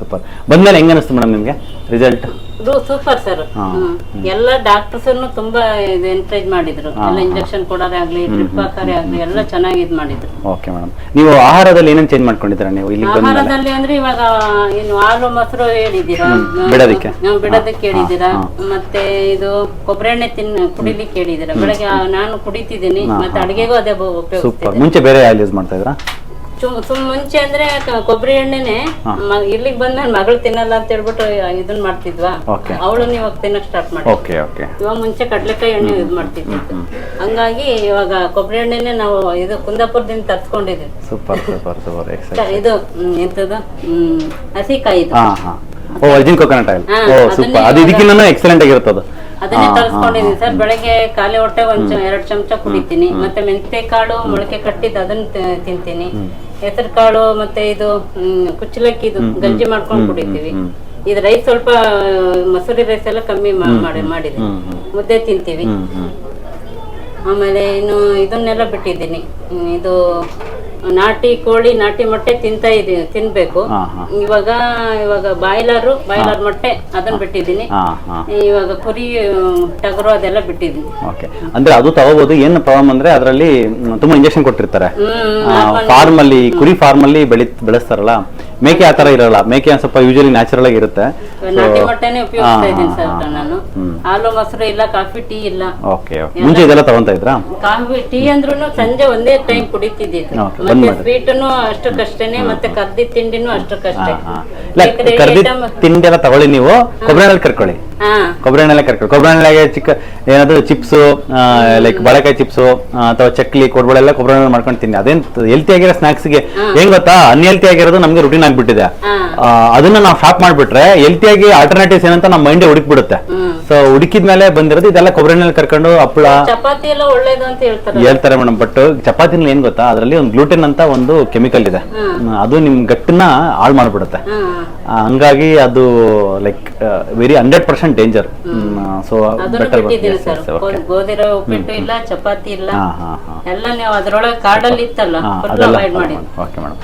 Super. ಬಂದ್ಮೇಲೆ ಹೆಂಗ ಅನಿಸ್ತು ಮೇಡಮ್ ನಿಮ್ಗೆ? ರಿಸಲ್ಟ್ ಇದು ಸೂಪರ್ ಸರ್. ಎಲ್ಲ ಡಾಕ್ಟರ್ಸ್ ತುಂಬಾ ಎನ್ಕರೇಜ್ ಮಾಡಿದ್ರು. ಎಲ್ಲ ಇಂಜೆಕ್ಷನ್ ಕೊಡೋದೇ ಆಗ್ಲಿ ಡ್ರಿಪ್ ಹಾಕೋದೇ ಆಗ್ಲಿ ಎಲ್ಲ ಚೆನ್ನಾಗಿ ಇದ್ ಮಾಡಿದ್ರು. ಓಕೆ ಮೇಡಮ್ ನೀವು ಆಹಾರದಲ್ಲಿ ಏನೇನು ಚೇಂಜ್ ಮಾಡ್ಕೊಂಡಿದ್ದೀರಾ ನೀವು? ಇಲ್ಲಿ ಆಹಾರದಲ್ಲಿ ಅಂದ್ರೆ ಇವಾಗ ಏನು ಹಾಲು ಮೊಸರು ಹೇಳಿದ್ದೀರಾ? ಬಿಡೋದಕ್ಕೆ? ನಾವು ಬಿಡೋದಕ್ಕೆ ಹೇಳಿದ್ದೀರಾ? ಮತ್ತೆ ಇದು ಕೊಬ್ಬರಿ ಎಣ್ಣೆ ತಿನ್ ಕುಡಿಲಿಕ್ಕೆ ಹೇಳಿದ್ದೀರಾ? ಬೆಳಗ್ಗೆ ನಾನು ಕುಡಿತಿದ್ದೀನಿ ಮತ್ತೆ ಅಡಿಗೆಗೂ ಅದೇ ಮುಂಚೆ ಬೇರೆ ಆಯಿಲ್ ಯೂಸ್ ಮಾಡ್ತಾ ಇದ್ರಾ? ಸುಮ್ ಸುಮ್ ಮುಂಚೆ ಅಂದ್ರೆ ಕ- ಕೊಬ್ಬರಿ ಎಣ್ಣೆನೆ ಮ- ಇಲ್ಲಿಗೆ ಬಂದ್ಮೇಲೆ ಮಗಳು ತಿನ್ನಲ್ಲ ಅಂತ ಹೇಳ್ಬಿಟ್ಟು ಇದನ್ನ ಮಾಡ್ತಿದ್ವಾ. ಅವಳು ಇವಾಗ ತಿನ್ನಕ್ ಸ್ಟಾರ್ಟ್ ಮಾಡಿ ಓಕೆ ಓಕೆ. ಇವಾಗ ಮುಂಚೆ ಕಡ್ಲೆಕಾಯಿ ಎಣ್ಣೆ ಯೂಸ್ ಮಾಡ್ತಿದ್ವಿ. ಹಂಗಾಗಿ ಇವಾಗ ಕೊಬ್ಬರಿ ಎಣ್ಣೆನೆ ನಾವು ಇದು ಕುಂದಾಪುರದಿಂದ ತರ್ಸ್ಕೊಂಡಿದ್ವಿ. ಸೂಪರ್ ಸೂಪರ್ ಸೂಪರ್ ಎಕ್ಸೈಟ್ ಕ- ಇದು ಹ್ಮ್, ಎಂತದು? ಹ್ಮ್ ಹಸಿಕಾಯಿ ಇದು. ಹಾ ಹಾ. ಓ ವರ್ಜಿನ್ ಕೊಕೊನಟ್ ಆಯಿಲ್ ಹಾ, ಓ ಅದನ್ನೇ ಸೂಪರ್. ಅದು ಇದಕ್ಕಿಂತ ಎಕ್ಸಲೆಂಟ್ ಆಗಿರುತ್ತೆ ಅದು ಅದನ್ನೇ ತರಿಸ್ಕೊಂಡಿದೀನಿ ಸರ್. ಬೆಳಗ್ಗೆ ಖಾಲಿ ಹೊಟ್ಟೆ ಒಂದ್ ಎರಡ್ ಚಮಚ ಕುಡಿತೀನಿ. ಮತ್ತೆ ಮೆಂತೆ ಕಾಳು ಮೊಳಕೆ ಕಟ್ಟಿದ್ ಅದನ್ನ ತಿಂತೀನಿ. ಹೆಸರು ಕಾಳು ಮತ್ತೆ ಇದು ಕುಚ್ಚಲಕ್ಕಿ ಇದು ಗಂಜಿ ಮಾಡ್ಕೊಂಡು ಕುಡಿತೀವಿ. ಇದು ರೈಸ್ ಸ್ವಲ್ಪ ಮಸೂರಿ ರೈಸ್ ಎಲ್ಲ ಕಮ್ಮಿ ಮಾಡಿ ಮಾಡಿದೆ ಮುದ್ದೆ ತಿಂತೀವಿ. ಆಮೇಲೆ ಇನ್ನು ಇದನ್ನೆಲ್ಲ ಬಿಟ್ಟಿದ್ದೀನಿ. ಇದು ನಾಟಿ ಕೋಳಿ ನಾಟಿ ಮೊಟ್ಟೆ ತಿಂತಾ ಇದೀನಿ ತಿನ್ಬೇಕು. ಇವಾಗ ಇವಾಗ ಬಾಯ್ಲರ್ ಬಾಯ್ಲರ್ ಮೊಟ್ಟೆ ಅದನ್ನ ಬಿಟ್ಟಿದ್ದೀನಿ. ಇವಾಗ ಕುರಿ ಟಗರು ಅದೆಲ್ಲ ಬಿಟ್ಟಿದ್ದೀನಿ. ಓಕೆ. ಅಂದ್ರೆ ಅದು ತಗೋಬಹುದು ಏನು ಪ್ರಾಬ್ಲಮ್ ಅಂದ್ರೆ ಅದರಲ್ಲಿ ತುಂಬಾ ಇಂಜೆಕ್ಷನ್ ಕೊಟ್ಟಿರ್ತಾರೆ. ಫಾರ್ಮ್ ಅಲ್ಲಿ ಕುರಿ ಫಾರ್ಮ್ ಅಲ್ಲಿ ಬೆಳಿ ಬೆಳೆಸ್ತಾರಲ್ಲ ಮೇಕೆ ಆ ತರ ಇರಲ್ಲ. ಮೇಕೆ ಸ್ವಲ್ಪ ಯೂಶಲಿ ನ್ಯಾಚುರಲ್ ಆಗಿ ಇರುತ್ತೆ. ನಾಟಿ ಮೊಟ್ಟೆನೆ ಉಪಯೋಗಿಸ್ತಾ ಇದ್ದೀನಿ ಸರ್ ನಾನು. ಹಾಲು ಮೊಸರು ಇಲ್ಲ ಕಾಫಿ ಟೀ ಇಲ್ಲ. ಓಕೆ ಮುಂಚೆ ಇದೆಲ್ಲ ತಗೊಂತ ಇದ್ರಾ? ಕಾಫಿ ಟೀ ಅಂದ್ರೂ ಸಂಜೆ ಒಂದೇ ಟೈಮ್ ಕುಡಿತಿದ್ದಿದ್ದು ಮತ್ತೆ. ಸ್ವೀಟನು ಅಷ್ಟಕ್ಕಷ್ಟೇನೆ ಮತ್ತೆ ಕರ್ದಿ ತಿಂಡಿನೂ ಅಷ್ಟು ಕಷ್ಟ. ಕರ್ದಿ ತಿಂಡಿ ಎಲ್ಲ ತಗೊಳ್ಳಿ ನೀವು. ಕೊಬ್ಬರಿ ಎಣ್ಣೆ ಕರ್ಕೊಳ್ಳಿ. ಕೊಬ್ಬರಿ ಎಣ್ಣೆ ಕರ್ಕೊಳ್ಳಿ. ಕೊಬ್ಬರಿ ಎಣ್ಣೆಗೆ ಚಿಕ್ಕ ಏನಾದ್ರು ಚಿಪ್ಸು ಲೈಕ್ ಬಳಕಾಯಿ ಚಿಪ್ಸು ಅಥವಾ ಚಕ್ಲಿ ಕೊಡ್ಬಳೆ ಎಲ್ಲ ಕೊಬ್ಬರಿ ಎಣ್ಣೆ ಮಾಡ್ಕೊಂಡು ತಿನ್ನಿ. ಅದೇನ್ ಹೆಲ್ತಿ ಆಗಿರೋ ಸ್ನಾಕ್ಸ್ಗೆ ಹೆಂಗ್ ಗೊತ್ತಾ? ಅನ್ಹೆಲ್ತಿ ಆಗಿರೋದು ನಮ್ಗೆ ರುಟೀನ್ ಆಗ್ಬಿಟ್ಟಿದೆ. ಅದನ್ನ ನಾವು ಸ್ಟಾಪ್ ಮಾಡ್ಬಿಟ್ರೆ ಹೆಲ್ತಿಯಾಗಿ ಆಲ್ಟರ್ನೇಟಿವ್ಸ್ ಏನಂತ ನಮ್ಮ ಮೈಂಡ್ ಹುಡುಕ್ ಬಿಡುತ್ತೆ ಸೊ ಹುಡುಕಿದ್ಮೇಲೆ ಬಂದಿರೋದು ಇದೆಲ್ಲ ಕೊಬ್ಬರಿ ಎಣ್ಣೆಲಿ ಕರ್ಕೊಂಡು ಹಪ್ಪಳ. ಚಪಾತಿ ಎಲ್ಲ ಒಳ್ಳೇದು ಅಂತ ಹೇಳ್ತಾರೆ. ಹೇಳ್ತಾರೆ ಮೇಡಮ್ ಬಟ್ ಚಪಾತಿನಲ್ಲಿ ಏನ್ ಗೊತ್ತಾ? ಅದರಲ್ಲಿ ಒಂದು ಗ್ಲೂಟೆನ್ ಅಂತ ಒಂದು ಕೆಮಿಕಲ್ ಇದೆ. ಅದು ನಿಮ್ ಗಟ್ಟನ್ನ ಹಾಳು ಮಾಡ್ಬಿಡುತ್ತೆ. ಹಂಗಾಗಿ ಅದು like very hundred percent danger so better ಗೋಧಿ ರವೆ ಉಪ್ಪಿಟ್ಟು ಇಲ್ಲ ಚಪಾತಿ ಇಲ್ಲ. ಎಲ್ಲ ನೀವು ಅದ್ರೊಳಗೆ ಇತ್ತಲ್ಲ ಓಕೆ ಮೇಡಮ್